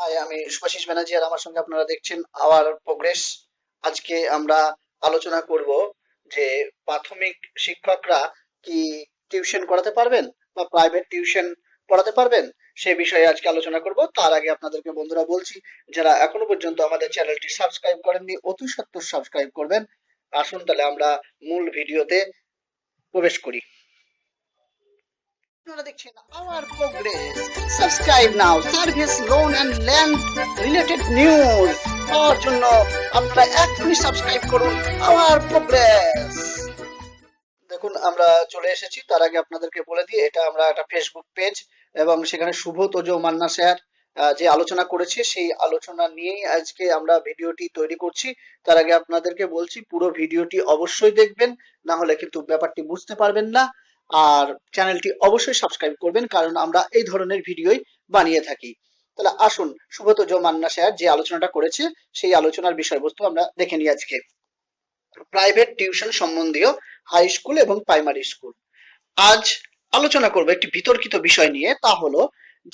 High আমি সুভাষিস ব্যানার্জি আর আমার সঙ্গে আপনারা দেখছেন আওয়ার প্রোগ্রেস। আজকে আমরা আলোচনা করব যে প্রাথমিক শিক্ষকরা কি টিউশন করাতে পারবেন বা প্রাইভেট টিউশন পড়াতে পারবেন? সে বিষয়ে আজকে আলোচনা করব। তার আগে আপনাদেরকে বন্ধুরা বলছি, যারা এখনও পর্যন্ত আমাদের চ্যানেলটি সাবস্ক্রাইব করেননি, অতি সত্তর সাবস্ক্রাইব করবেন। আসুন তাহলে আমরা মূল ভিডিওতে প্রবেশ করি। আপনারা দেখছেন our progress subscribe now service loan and land related news পাওয়ার জন্য আপনারা এখনই সাবস্ক্রাইব করুন আওয়ার প্রোগ্রেস দেখুন, আমরা চলে এসেছি। তার আগে আপনাদেরকে বলে দিই, এটা আমরা একটা ফেসবুক পেজ এবং সেখানে শুভ তোজ মান্না স্যার যে আলোচনা করেছে, সেই আলোচনা নিয়েই আজকে আমরা ভিডিওটি তৈরি করছি। তার আগে আপনাদেরকে বলছি, পুরো ভিডিওটি অবশ্যই দেখবেন, না হলে কিন্তু ব্যাপারটি বুঝতে পারবেন না। আর চ্যানেলটি অবশ্যই সাবস্ক্রাইব করবেন, কারণ আমরা এই ধরনের ভিডিওই বানিয়ে থাকি। তাহলে আসুন, সুব্রত জো স্যার যে আলোচনাটা করেছে, সেই আলোচনার বিষয়বস্তু আমরা দেখে নিই আজকে। প্রাইভেট টিউশন সম্বন্ধীয় হাই স্কুল এবং প্রাইমারি স্কুল আজ আলোচনা করব একটি বিতর্কিত বিষয় নিয়ে, তা হলো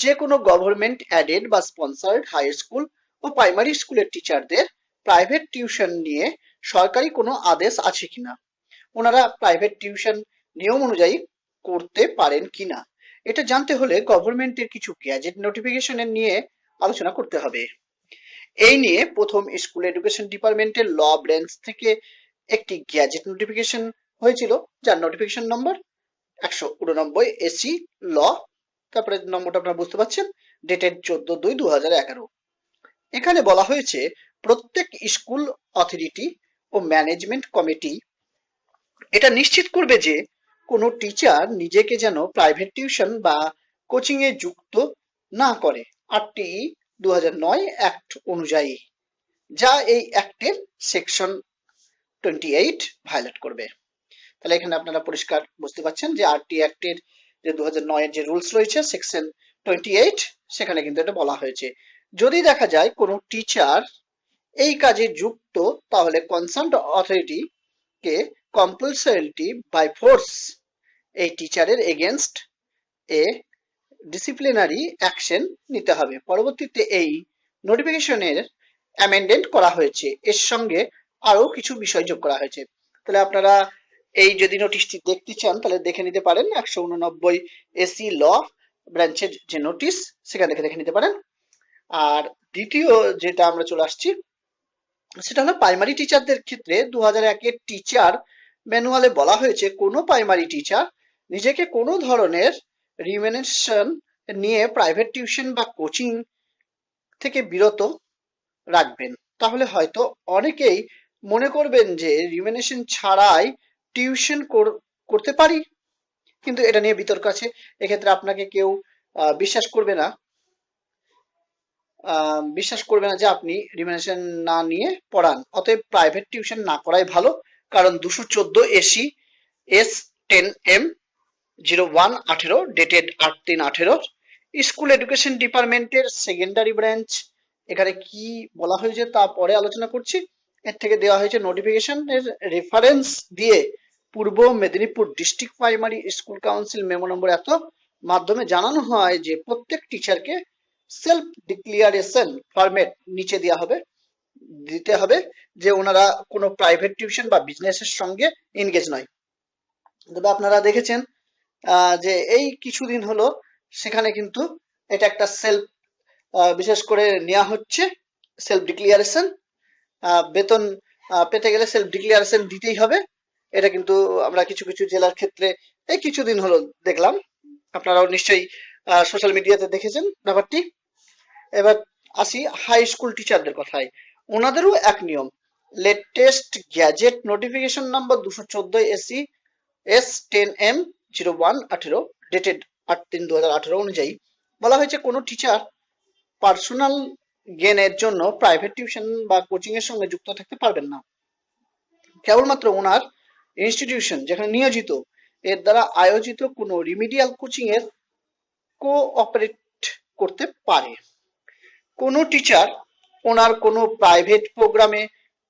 যে কোনো গভর্নমেন্ট অ্যাডেড বা স্পন্সার্ড হাই স্কুল ও প্রাইমারি স্কুলের টিচারদের প্রাইভেট টিউশন নিয়ে সরকারি কোনো আদেশ আছে কিনা? ওনারা প্রাইভেট টিউশন নিয়ম অনুযায়ী করতে পারেন কিনা। এটা জানতে হলে গভর্নমেন্টের কিছু গ্যাজেট নোটিফিকেশনের নিয়ে আলোচনা করতে হবে। এই নিয়ে প্রথম স্কুল এডুকেশন ডিপার্টমেন্টের ল ব্রাঞ্চ থেকে একটি গ্যাজেট নোটিফিকেশন হয়েছিল, যার নোটিফিকেশন নম্বর একশো উননব্বই এসি ল তারপরে নম্বরটা আপনারা বুঝতে পারছেন ডেটেড চোদ্দ দুই দু হাজার এগারো। এখানে বলা হয়েছে, প্রত্যেক স্কুল অথরিটি ও ম্যানেজমেন্ট কমিটি এটা নিশ্চিত করবে যে কোনো টিচার নিজেকে যেন প্রাইভেট টিউশন বা কোচিং এ যুক্ত না করে। আটটি দু অ্যাক্ট অনুযায়ী, যা এই অ্যাক্টের সেকশন টোয়েন্টি এইট ভায়োলেট করবে। তাহলে এখানে আপনারা পরিষ্কার বুঝতে পারছেন যে আরটি অ্যাক্টের যে দু নয়ের যে রুলস রয়েছে সেকশন টোয়েন্টি এইট সেখানে কিন্তু এটা বলা হয়েছে। যদি দেখা যায় কোনো টিচার এই কাজে যুক্ত, তাহলে concern authority compulsorily by force এই টিচারের এগেনস্ট এ ডিসিপ্লিনারি অ্যাকশন নিতে হবে। পরবর্তীতে এই নোটিফিকেশনের অ্যামেন্ডেন্ট করা হয়েছে। এর সঙ্গে আরও কিছু বিষয় যোগ করা হয়েছে। তাহলে আপনারা এই যদি নোটিশটি দেখতে চান, তাহলে দেখে নিতে পারেন। একশো উননব্বই এসি ল ব্রাঞ্চের যে নোটিশ সেখান থেকে দেখে নিতে পারেন। আর দ্বিতীয় যেটা আমরা চলে আসছি, সেটা হলো প্রাইমারি টিচারদের ক্ষেত্রে দু হাজার একের টিচার ম্যানুয়ালে বলা হয়েছে, কোনো প্রাইমারি টিচার নিজেকে কোনো ধরনের রিমেনেশন নিয়ে প্রাইভেট টিউশন বা কোচিং থেকে বিরত রাখবেন। তাহলে হয়তো অনেকেই মনে করবেন যে রিমেনেশন ছাড়াই টিউশন করতে পারি, কিন্তু এটা নিয়ে বিতর্ক আছে। এক্ষেত্রে আপনাকে কেউ বিশ্বাস করবে না। বিশ্বাস করবে না যে আপনি রিমেনেশন না নিয়ে পড়ান। অতএব প্রাইভেট টিউশন না করাই ভালো। কারণ দুশো চোদ্দ AC S ten M zero one আঠেরো ডেটেড আট তিন আঠেরো। স্কুল এডুকেশন ডিপার্টমেন্টের সেকেন্ডারি ব্রাঞ্চ এখানে কি বলা হয়েছে তা পরে আলোচনা করছি। এর থেকে দেওয়া হয়েছে নোটিফিকেশন এর রেফারেন্স দিয়ে Purba Medinipur district primary school council memo number এত মাধ্যমে জানানো হয় যে প্রত্যেক টিচারকে সেলফ ডিক্লিয়ারেশন ফরম্যাট নিচে দেওয়া হবে। দিতে হবে যে ওনারা কোনো প্রাইভেট টিউশন বা বিজনেসের সঙ্গে এনগেজ নয়। তবে আপনারা দেখেছেন যে এই কিছুদিন হলো সেখানে কিন্তু এটা একটা সেলফ বিশেষ করে নেওয়া হচ্ছে সেলফ ডিক্লিয়ারেশন বেতন পেতে গেলে সেলফ ডিক্লিয়ারেশন দিতেই হবে। এটা কিন্তু আমরা কিছু কিছু জেলার ক্ষেত্রে এই কিছুদিন হলো দেখলাম। আপনারাও নিশ্চয়ই সোশ্যাল মিডিয়াতে দেখেছেন ব্যাপারটি। এবার আসি হাই স্কুল টিচারদের কথায়। ওনাদেরও এক নিয়ম। লেটেস্ট গ্যাজেট নোটিফিকেশন নাম্বার দুশো চোদ্দ AC S ten M zero one আঠেরো ডেটেড আট তিন দু হাজার আঠেরো অনুযায়ী। বলা হয়েছে কোনো টিচার পার্সোনাল গেনের জন্য প্রাইভেট টিউশন বা কোচিং এর সঙ্গে যুক্ত থাকতে পারবেন না। কেবলমাত্র ওনার ইনস্টিটিউশন যেখানে নিয়োজিত, এর দ্বারা আয়োজিত কোনো রিমিডিয়াল কোচিং এর কোঅপারেট করতে পারে। কোনো টিচার ওনার কোনো প্রাইভেট প্রোগ্রামে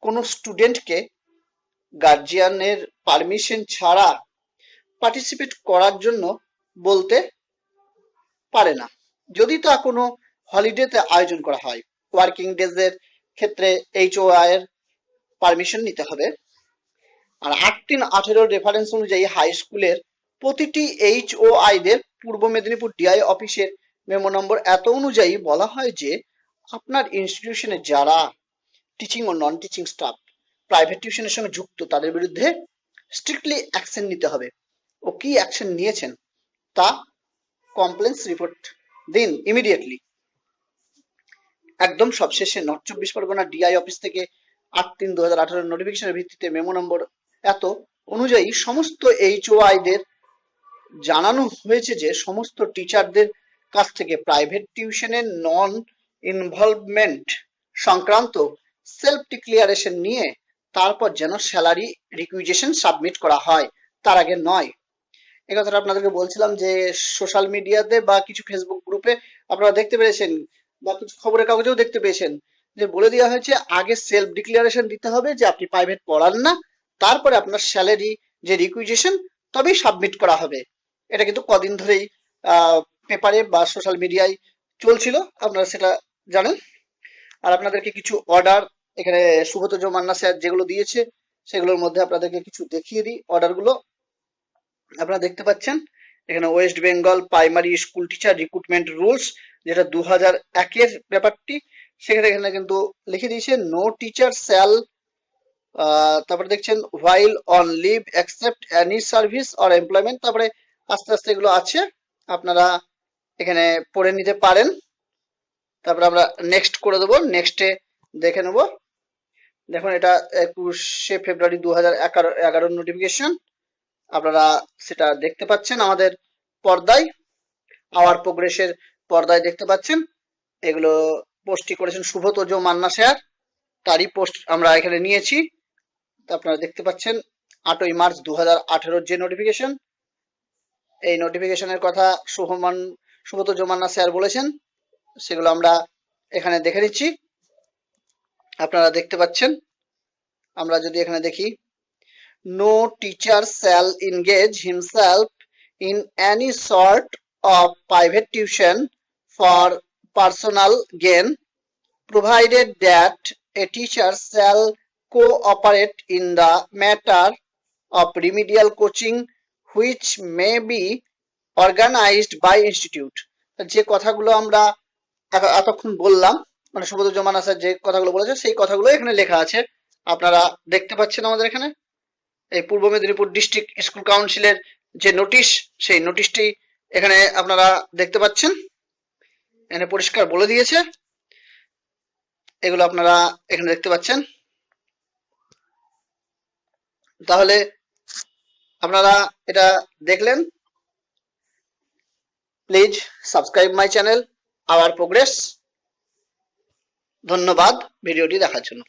কোনো স্টুডেন্টকে গার্জিয়ানের পারমিশন ছাড়া পার্টিসিপেট করার জন্য বলতে পারে না। যদি তা কোনো হলিডেতে আয়োজন করা হয় ওয়ার্কিং ডেজের ক্ষেত্রে এইচ এইচও এর পারমিশন নিতে হবে। আর আট তিন আঠেরো রেফারেন্স অনুযায়ী হাই স্কুলের প্রতিটি এইচ ও আইদের পূর্ব মেদিনীপুর ডিআই অফিসের মেমো নম্বর এত অনুযায়ী বলা হয় যে আপনার ইনস্টিটিউশনে যারা টিচিং ও নন টিচিং স্টাফ প্রাইভেট টিউশনের সঙ্গে যুক্ত, তাদের বিরুদ্ধে স্ট্রিক্টলি অ্যাকশন নিতে হবে। ও কি অ্যাকশন নিয়েছেন? তা কমপ্লেন্স রিপোর্ট দিন ইমিডিয়েটলি একদম সবশেষে নর্থ চব্বিশ পরগনা ডিআই অফিস থেকে আট তিন দু হাজার আঠারো নোটিফিকেশনের ভিত্তিতে মেমো নম্বর এত অনুযায়ী সমস্ত এইচওআইদের জানানো হয়েছে যে সমস্ত টিচারদের কাছ থেকে প্রাইভেট টিউশনের নন ইনভলভমেন্ট সংক্রান্ত সেলফ ডিক্লিয়ারেশন নিয়ে তারপর যেন স্যালারি রিকুইজেশন সাবমিট করা হয়, তার আগে নয়। এই কথাটা আপনাদেরকে বলছিলাম যে সোশ্যাল মিডিয়াতে বা কিছু ফেসবুক গ্রুপে আপনারা দেখতে পেয়েছেন বা কিছু খবরের কাগজেও দেখতে পেয়েছেন যে বলে দেওয়া হয়েছে, আগে সেলফ ডিক্লারেশন দিতে হবে যে আপনি প্রাইভেট পড়ান না, তারপরে আপনার স্যালারি যে রিকুইজেশন তবেই সাবমিট করা হবে। এটা কিন্তু কদিন ধরেই পেপারে বা সোশ্যাল মিডিয়ায় চলছিল, আপনারা সেটা জানেন। আর আপনাদেরকে কিছু অর্ডার এখানে সুব্রত মান্না স্যার যেগুলো দিয়েছে, সেগুলোর মধ্যে আপনাদেরকে কিছু দেখিয়ে দিই। অর্ডারগুলো আপনারা দেখতে পাচ্ছেন। এখানে West Bengal primary school teacher recruitment rules যেটা দু হাজার একের ব্যাপারটি, সেখানে এখানে কিন্তু লিখে দিয়েছে নো টিচার স্যাল তারপরে দেখছেন while on leave accept any service or employment তারপরে আস্তে আস্তে এগুলো আছে। আপনারা এখানে পড়ে নিতে পারেন। তারপরে আমরা নেক্সট করে দেবো। নেক্সটে দেখে নেব। দেখুন, এটা একুশে ফেব্রুয়ারি দু হাজার এগারো নোটিফিকেশন আপনারা সেটা দেখতে পাচ্ছেন আমাদের পর্দায়। আওয়ার প্রোগ্রেসের পর্দায় দেখতে পাচ্ছেন। এগুলো পোস্টটি করেছেন শুভত জো মান্না স্যার। তারই পোস্ট আমরা এখানে নিয়েছি। আপনারা দেখতে পাচ্ছেন, আটই মার্চ দু হাজার যে নোটিফিকেশন এই নোটিফিকেশনের কথা শুভমান সুব্রত জমান্না স্যার বলেছেন, সেগুলো আমরা এখানে দেখে নিচ্ছি। আপনারা দেখতে পাচ্ছেন, আমরা যদি এখানে দেখি no teacher shall engage himself in any sort of private tuition for personal gain provided that a teacher shall cooperate in the matter of remedial coaching, which may be organized by institute যে কথাগুলো আমরা এত- এতক্ষণ বললাম মানে Subodh sir যে কথাগুলো বলেছে, সেই কথাগুলো এখানে লেখা আছে। আপনারা দেখতে পাচ্ছেন আমাদের এখানে? এই পূর্ব মেদিনীপুর ডিস্ট্রিক্ট স্কুল কাউন্সিলের যে নোটিশ সেই নোটিশটি এখানে আপনারা দেখতে পাচ্ছেন। এখানে পরিষ্কার বলে দিয়েছে। এগুলো আপনারা এখানে দেখতে পাচ্ছেন। তাহলে আপনারা এটা দেখলেন। Please subscribe my channel our progress ধন্যবাদ ভিডিওটি দেখার জন্য।